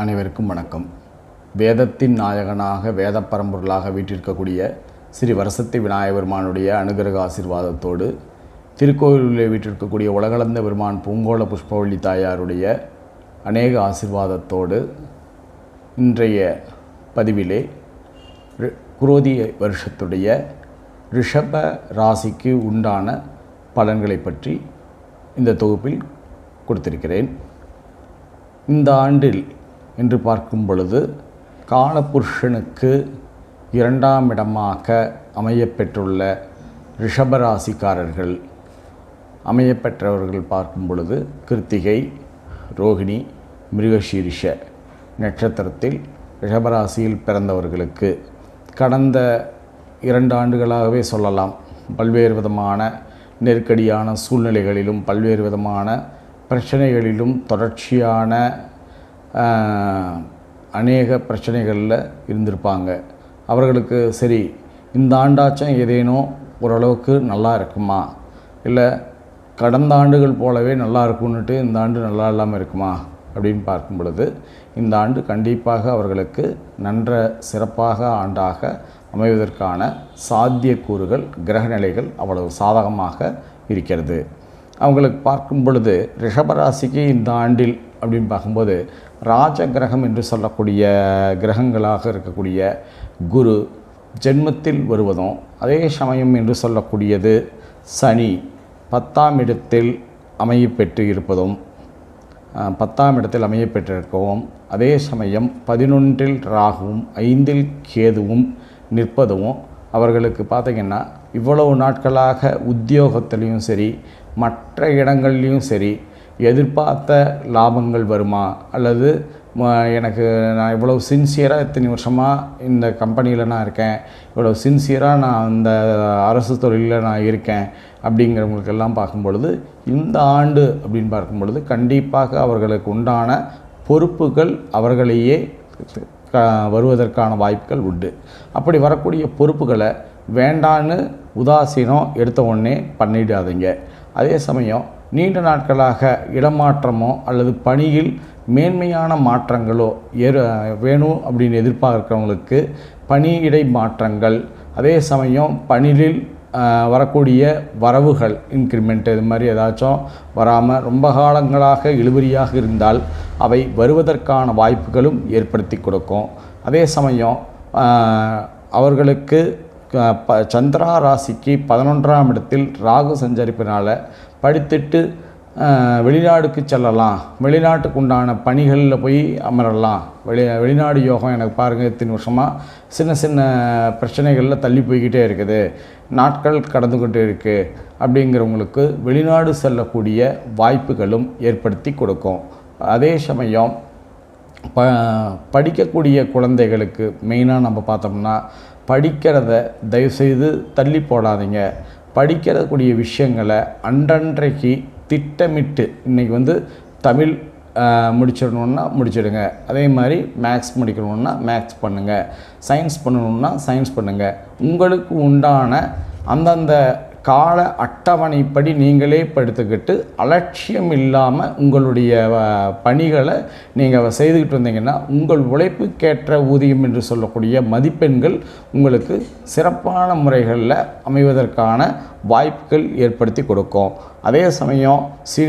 அனைவருக்கும் வணக்கம். வேதத்தின் நாயகனாக வேத பரம்பொருளாக வீட்டிருக்கக்கூடிய ஸ்ரீ வரசத்தி விநாயக பெருமானுடைய அனுகிரக ஆசீர்வாதத்தோடு திருக்கோயிலில் வீட்டிருக்கக்கூடிய உலகளந்த பெருமான் பூங்கோள புஷ்பவள்ளி தாயாருடைய அநேக ஆசிர்வாதத்தோடு இன்றைய பதிவிலே குரோதி வருஷத்துடைய ரிஷப ராசிக்கு உண்டான பலன்களை பற்றி இந்த தொகுப்பில் கொடுத்திருக்கிறேன். இந்த ஆண்டில் என்று பார்க்கும் பொழுது காலபுருஷனுக்கு இரண்டாம் இடமாக அமையப்பெற்றுள்ள ரிஷபராசிக்காரர்கள் அமையப்பெற்றவர்கள் பார்க்கும் பொழுது கிருத்திகை ரோகிணி மிருகசீரிஷ நட்சத்திரத்தில் ரிஷபராசியில் பிறந்தவர்களுக்கு கடந்த இரண்டு ஆண்டுகளாகவே சொல்லலாம் பல்வேறு விதமான நெருக்கடியான சூழ்நிலைகளிலும் பல்வேறு விதமான பிரச்சனைகளிலும் தொடர்ச்சியான அநேக பிரச்சனைகளில் இருந்திருப்பாங்க. அவர்களுக்கு சரி இந்த ஆண்டாச்சும் ஏதேனும் ஓரளவுக்கு நல்லா இருக்குமா? இல்லை கடந்த ஆண்டுகள் போலவே நல்லா இருக்கும்னுட்டு இந்த ஆண்டு நல்லா இல்லாமல் இருக்குமா? அப்படின்னு பார்க்கும் பொழுது இந்த ஆண்டு கண்டிப்பாக அவர்களுக்கு நன்ற சிறப்பாக ஆண்டாக அமைவதற்கான சாத்தியக்கூறுகள் கிரகநிலைகள் அவ்வளவு சாதகமாக இருக்கிறது. அவங்களுக்கு பார்க்கும் பொழுது ரிஷபராசிக்கு இந்த ஆண்டில் அப்படின்னு பார்க்கும்போது ராஜ கிரகம் என்று சொல்லக்கூடிய கிரகங்களாக இருக்கக்கூடிய குரு ஜென்மத்தில் வருவதும் அதே சமயம் என்று சொல்லக்கூடியது சனி பத்தாம் இடத்தில் அமையப்பெற்று இருப்பதும் பத்தாம் இடத்தில் அமையப்பெற்றிருக்கவும் அதே சமயம் பதினொன்றில் ராகுவும் ஐந்தில் கேதுவும் நிற்பதும் அவர்களுக்கு பார்த்திங்கன்னா இவ்வளவு நாட்களாக உத்தியோகத்திலையும் சரி மற்ற இடங்கள்லையும் சரி எதிர்பார்த்த லாபங்கள் வருமா? அல்லது எனக்கு நான் இவ்வளோ சின்சியராக இத்தனை வருஷமாக இந்த கம்பெனியில் நான் இருக்கேன். இவ்வளோ சின்சியராக நான் அந்த அரசு தொழிலில் நான் இருக்கேன். அப்படிங்கிறவங்களுக்கெல்லாம் பார்க்கும் பொழுது இந்த ஆண்டு அப்படின்னு பார்க்கும் பொழுது கண்டிப்பாக அவர்களுக்கு உண்டான பொறுப்புகள் அவர்களையே க- வருவதற்கான வாய்ப்புகள் உண்டு. அப்படி வரக்கூடிய பொறுப்புகளை வேண்டான்னு உதாசீனம் எடுத்த உடனே பண்ணிடாதீங்க. அதே சமயம் நீண்ட நாட்களாக இடமாற்றமோ அல்லது பணியில் மேன்மையான மாற்றங்களோ ஏற வேணும் அப்படின்னு எதிர்பார்க்கிறவங்களுக்கு பணியிடை மாற்றங்கள் அதே சமயம் பணியில் வரக்கூடிய வரவுகள் இன்க்ரிமெண்ட் இது மாதிரி ஏதாச்சும் வராமல் ரொம்ப காலங்களாக இழுபறியாக இருந்தால் அவை வருவதற்கான வாய்ப்புகளும் ஏற்படுத்தி கொடுக்கும். அதே சமயம் அவர்களுக்கு ப சந்திரா ராசிக்கு பதினொன்றாம் இடத்தில் ராகு சஞ்சரிப்பினால் படித்துட்டு வெளிநாடுக்கு செல்லலாம். வெளிநாட்டுக்கு உண்டான பணிகளில் போய் அமரலாம். வெளி வெளிநாடு யோகம் எனக்கு பாருங்கள் இத்தனை வருஷமாக சின்ன சின்ன பிரச்சனைகளில் தள்ளி போய்கிட்டே இருக்குது. நாட்கள் கடந்து கொண்டு இருக்குது அப்படிங்கிறவங்களுக்கு வெளிநாடு செல்லக்கூடிய வாய்ப்புகளும் ஏற்படுத்தி கொடுக்கும். அதே சமயம் ப படிக்கக்கூடிய குழந்தைகளுக்கு மெயினாக நம்ம பார்த்தோம்னா படிக்கிறத தயவுசெய்து தள்ளி போடாதீங்க. படிக்கிறக்கூடிய விஷயங்களை அன்றன்றைக்கு திட்டமிட்டு இன்றைக்கி வந்து தமிழ் முடிச்சிடணுன்னா முடிச்சிடுங்க. அதே மாதிரி மேக்ஸ் முடிக்கணுன்னா மேக்ஸ் பண்ணுங்கள் சயின்ஸ் பண்ணணுன்னா சயின்ஸ் பண்ணுங்கள் உங்களுக்கு உண்டான அந்தந்த கால அட்டவணைப்படி நீங்களே படுத்துக்கிட்டு அலட்சியம் இல்லாமல் உங்களுடைய பணிகளை நீங்கள் செய்துக்கிட்டு வந்தீங்கன்னா உங்கள் உழைப்புக்கேற்ற ஊதியம் என்று சொல்லக்கூடிய மதிப்பெண்கள் உங்களுக்கு சிறப்பான முறைகளில் அமைவதற்கான வாய்ப்புகள் ஏற்படுத்தி கொடுக்கும். அதே சமயம் சி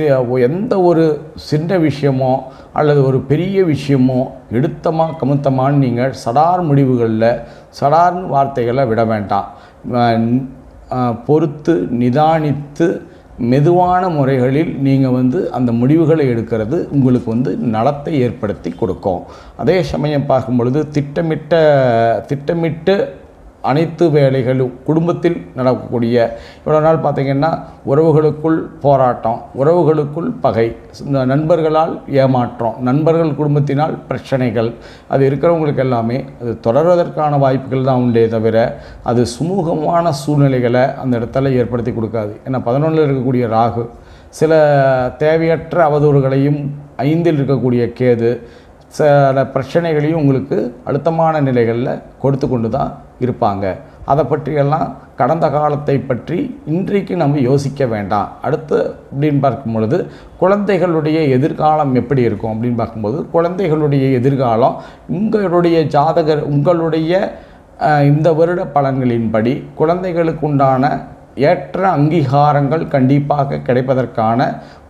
எந்த ஒரு சின்ன விஷயமோ அல்லது ஒரு பெரிய விஷயமோ எடுத்தமா கமுத்தமான்னு நீங்கள் சடார் முடிவுகளில் சடார்னு வார்த்தைகளை விட வேண்டாம். பொறுத்து நிதானித்து மெதுவான முறைகளில் நீங்கள் வந்து அந்த முடிவுகளை எடுக்கிறது உங்களுக்கு வந்து நலத்தை ஏற்படுத்தி கொடுக்கும். அதே சமயம் பார்க்கும் பொழுது திட்டமிட்ட திட்டமிட்டு அனைத்து வேலைகளும் குடும்பத்தில் நடக்கக்கூடிய இவ்வளோ நாள் பார்த்திங்கன்னா உறவுகளுக்குள் போராட்டம் உறவுகளுக்குள் பகை நண்பர்களால் ஏமாற்றம் நண்பர்கள் குடும்பத்தினால் பிரச்சனைகள் அது இருக்கிறவங்களுக்கு எல்லாமே அது தொடர்வதற்கான வாய்ப்புகள் தான் உண்டே தவிர அது சுமூகமான சூழ்நிலைகளை அந்த இடத்துல ஏற்படுத்தி கொடுக்காது. ஏன்னா பதினொன்றில் இருக்கக்கூடிய ராகு சில தேவையற்ற அவதூறுகளையும் ஐந்தில் இருக்கக்கூடிய கேது சில பிரச்சனைகளையும் உங்களுக்கு அழுத்தமான நிலைகளில் கொடுத்து கொண்டு தான் இருப்பாங்க. அதை பற்றியெல்லாம் கடந்த காலத்தை பற்றி இன்றைக்கு நம்ம யோசிக்க வேண்டாம். அடுத்து அப்படின்னு பார்க்கும் பொழுது குழந்தைகளுடைய எதிர்காலம் எப்படி இருக்கும் அப்படின்னு பார்க்கும்போது குழந்தைகளுடைய எதிர்காலம் உங்களுடைய ஜாதகர் உங்களுடைய இந்த வருட பலன்களின்படி குழந்தைகளுக்குண்டான ஏற்ற அங்கீகாரங்கள் கண்டிப்பாக கிடைப்பதற்கான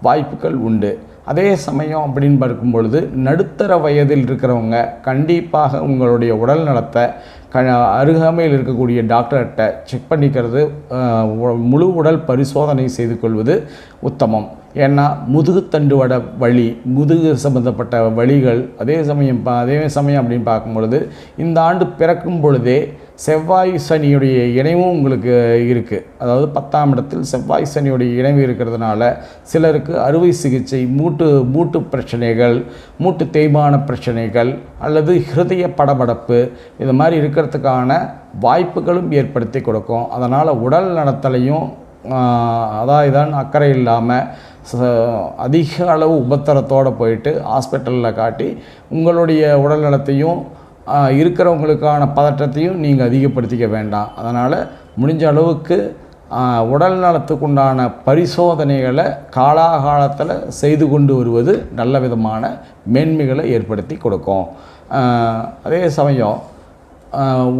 வாய்ப்புகள் உண்டு. அதே சமயம் அப்படின்னு பார்க்கும் பொழுது நடுத்தர வயதில் இருக்கிறவங்க கண்டிப்பாக உங்களுடைய உடல் நலத்தை க அருகாமையில் இருக்கக்கூடிய டாக்டர்கிட்ட செக் பண்ணிக்கிறது முழு உடல் பரிசோதனை செய்து கொள்வது உத்தமம். ஏன்னா முதுகுத்தண்டு வட வலி முதுகு சம்பந்தப்பட்ட வழிகள் அதே சமயம் பா- அதே சமயம் அப்படின்னு பார்க்கும் பொழுது இந்த ஆண்டு பிறக்கும் பொழுதே செவ்வாய் சனியுடைய இணைவும் உங்களுக்கு இருக்குது அதாவது பத்தாம் இடத்தில் செவ்வாய் சனியுடைய இணைவு இருக்கிறதுனால சிலருக்கு அறுவை சிகிச்சை மூட்டு மூட்டு பிரச்சனைகள் மூட்டு தேய்மான பிரச்சனைகள் அல்லது ஹிருதய படபடப்பு இது மாதிரி இருக்கிறதுக்கான வாய்ப்புகளும் ஏற்படுத்தி கொடுக்கும். அதனால் உடல் நலத்தலையும் அதான் அக்கறை இல்லாமல் அதிக அளவு உபத்திரத்தோடு போயிட்டு ஹாஸ்பிட்டலில் காட்டி உங்களுடைய உடல் நலத்தையும் இருக்கிறவங்களுக்கான பதற்றத்தையும் நீங்கள் அதிகப்படுத்திக்க வேண்டாம். அதனால் முடிஞ்ச அளவுக்கு உடல் நலத்துக்குண்டான பரிசோதனைகளை காலாகாலத்தில் செய்து கொண்டு வருவது நல்ல விதமான மேன்மைகளை ஏற்படுத்தி கொடுக்கும். அதே சமயம்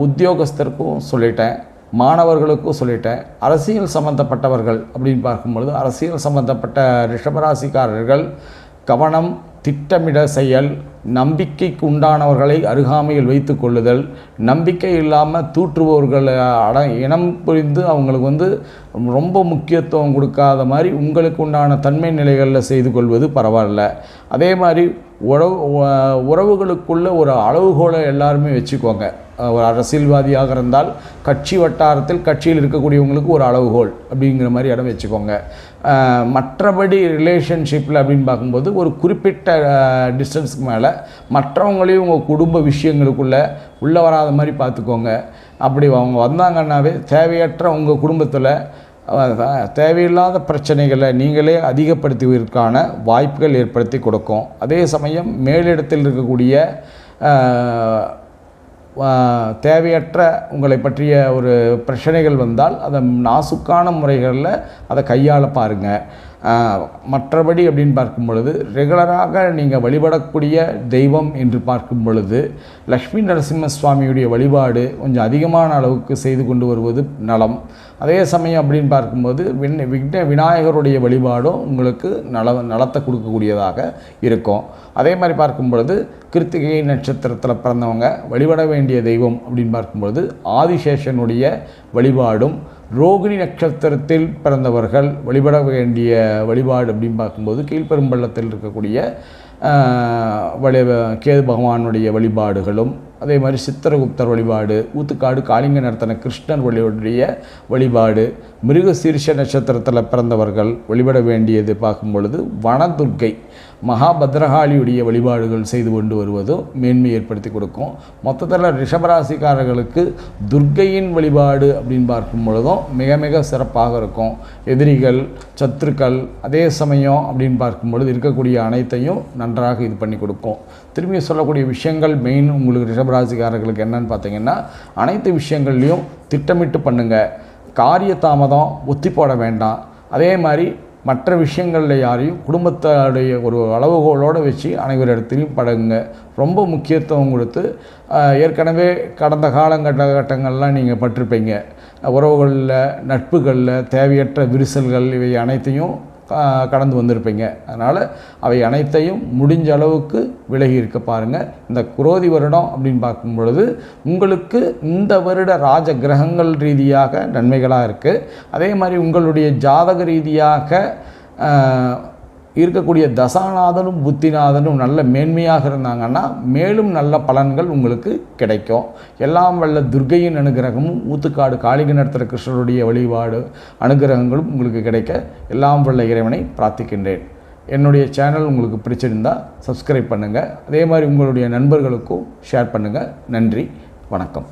உத்தியோகஸ்தருக்கும் சொல்லிட்டேன் மாணவர்களுக்கும் சொல்லிட்டேன் அரசியல் சம்பந்தப்பட்டவர்கள் அப்படின்னு பார்க்கும்பொழுது அரசியல் சம்பந்தப்பட்ட ரிஷபராசிக்காரர்கள் கவனம் திட்டமிட செயல் நம்பிக்கைக்கு உண்டானவர்களை அருகாமையில் வைத்து கொள்ளுதல் நம்பிக்கை இல்லாமல் தூற்றுபவர்கள் அட இனம் புரிந்து அவங்களுக்கு வந்து ரொம்ப முக்கியத்துவம் கொடுக்காத மாதிரி உங்களுக்கு உண்டான தன்மை நிலைகளில் செய்து கொள்வது பரவாயில்ல. அதே மாதிரி உறவு உறவுகளுக்குள்ள ஒரு அளவுகோலை எல்லாருமே வச்சுக்கோங்க. ஒரு அரசியல்வாதியாக இருந்தால் கட்சி வட்டாரத்தில் கட்சியில் இருக்கக்கூடியவங்களுக்கு ஒரு அளவுகோல் அப்படிங்கிற மாதிரி இடம் வச்சுக்கோங்க. மற்றபடி ரிலேஷன்ஷிப்பில் அப்படின்னு பார்க்கும்போது ஒரு குறிப்பிட்ட டிஸ்டன்ஸ்க்கு மேலே மற்றவங்களையும் உங்கள் குடும்ப விஷயங்களுக்குள்ளே உள்ளே வராத மாதிரி பார்த்துக்கோங்க. அப்படி அவங்க வந்தாங்கன்னாவே தேவையற்ற உங்கள் குடும்பத்தில் தேவையில்லாத பிரச்சனைகளை நீங்களே அதிகப்படுத்துவதற்கான வாய்ப்புகள் ஏற்படுத்தி கொடுக்கும். அதே சமயம் மேலிடத்தில் இருக்கக்கூடிய தேவையற்ற உங்களை பற்றிய ஒரு பிரச்சனைகள் வந்தால் அதை நாசுக்கான முறைகளில் அதை கையாள பாருங்கள் மற்றபடி அப்படின்னு பார்க்கும் பொழுது ரெகுலராக நீங்கள் வழிபடக்கூடிய தெய்வம் என்று பார்க்கும் பொழுது லக்ஷ்மி நரசிம்ம சுவாமியுடைய வழிபாடு கொஞ்சம் அதிகமான அளவுக்கு செய்து கொண்டு வருவது நலம். அதே சமயம் அப்படின்னு பார்க்கும்போது விண் விக்ன விநாயகருடைய வழிபாடும் உங்களுக்கு நல நலத்தை கொடுக்கக்கூடியதாக இருக்கும். அதே மாதிரி பார்க்கும் பொழுது கிருத்திகை நட்சத்திரத்தில் பிறந்தவங்க வழிபட வேண்டிய தெய்வம் அப்படின்னு பார்க்கும்பொழுது ஆதிசேஷனுடைய வழிபாடும் ரோகிணி நட்சத்திரத்தில் பிறந்தவர்கள் வழிபட வேண்டிய வழிபாடு அப்படின்னு பார்க்கும்போது கீழ்பெரும்பள்ளத்தில் இருக்கக்கூடிய வழி கேது பகவானுடைய வழிபாடுகளும் அதே மாதிரி சித்திரகுப்தர் வழிபாடு ஊத்துக்காடு காளிங்க நடத்தின கிருஷ்ணன் வழியுடைய வழிபாடு மிருகசீர்ஷ நட்சத்திரத்தில் பிறந்தவர்கள் வழிபட வேண்டியது பார்க்கும் பொழுது வனதுர்க்கை மகாபத்ரகாளியுடைய வழிபாடுகள் செய்து கொண்டு வருவதும் மேன்மை ஏற்படுத்தி கொடுக்கும். மொத்தத்தில் ரிஷபராசிக்காரர்களுக்கு துர்க்கையின் வழிபாடு அப்படின்னு பார்க்கும் பொழுதும் மிக மிக சிறப்பாக இருக்கும். எதிரிகள் சத்துருக்கள் அதே சமயம் அப்படின்னு பார்க்கும் பொழுது இருக்கக்கூடிய அனைத்தையும் நன்றாக இது பண்ணி கொடுக்கும். திரும்பி சொல்லக்கூடிய விஷயங்கள் மெயின் உங்களுக்கு ரிஷபராசிக்காரர்களுக்கு என்னன்னு பார்த்தீங்கன்னா அனைத்து விஷயங்கள்லையும் திட்டமிட்டு பண்ணுங்கள் காரிய தாமதம் ஒத்தி போட வேண்டாம். அதே மாதிரி மற்ற விஷயங்களில் யாரையும் குடும்பத்தோடைய ஒரு அளவுகோலோடு வச்சு அனைவரிடத்திலையும் பழகுங்க. ரொம்ப முக்கியத்துவம் கொடுத்து ஏற்கனவே கடந்த காலகட்ட கட்டங்கள்லாம் நீங்கள் பட்டிருப்பீங்க. உறவுகளில் நட்புகளில் தேவையற்ற விரிசல்கள் இவை அனைத்தையும் கடந்து வந்திருப்பீங்க. அதனால் அவை அனைத்தையும் முடிஞ்ச அளவுக்கு விலகி இருக்க பாருங்கள் இந்த குரோதி வருடம் அப்படின்னு பார்க்கும் பொழுது உங்களுக்கு இந்த வருட ராஜ கிரகங்கள் ரீதியாக நன்மைகளாக இருக்குது அதே மாதிரி உங்களுடைய ஜாதக ரீதியாக இருக்கக்கூடிய தசாநாதனும் புத்திநாதனும் நல்ல மேன்மையாக இருந்தாங்கன்னா மேலும் நல்ல பலன்கள் உங்களுக்கு கிடைக்கும். எல்லாம் வல்ல துர்கையின் அனுகிரகமும் ஊத்துக்காடு காளிக நடத்துகிற கிருஷ்ணருடைய வழிபாடு அனுகிரகங்களும் உங்களுக்கு கிடைக்க எல்லாம் வல்ல இறைவனை பிரார்த்திக்கின்றேன். என்னுடைய சேனல் உங்களுக்கு பிடிச்சிருந்தா சப்ஸ்கிரைப் பண்ணுங்கள் அதே மாதிரி உங்களுடைய நண்பர்களுக்கும் ஷேர் பண்ணுங்கள் நன்றி வணக்கம்.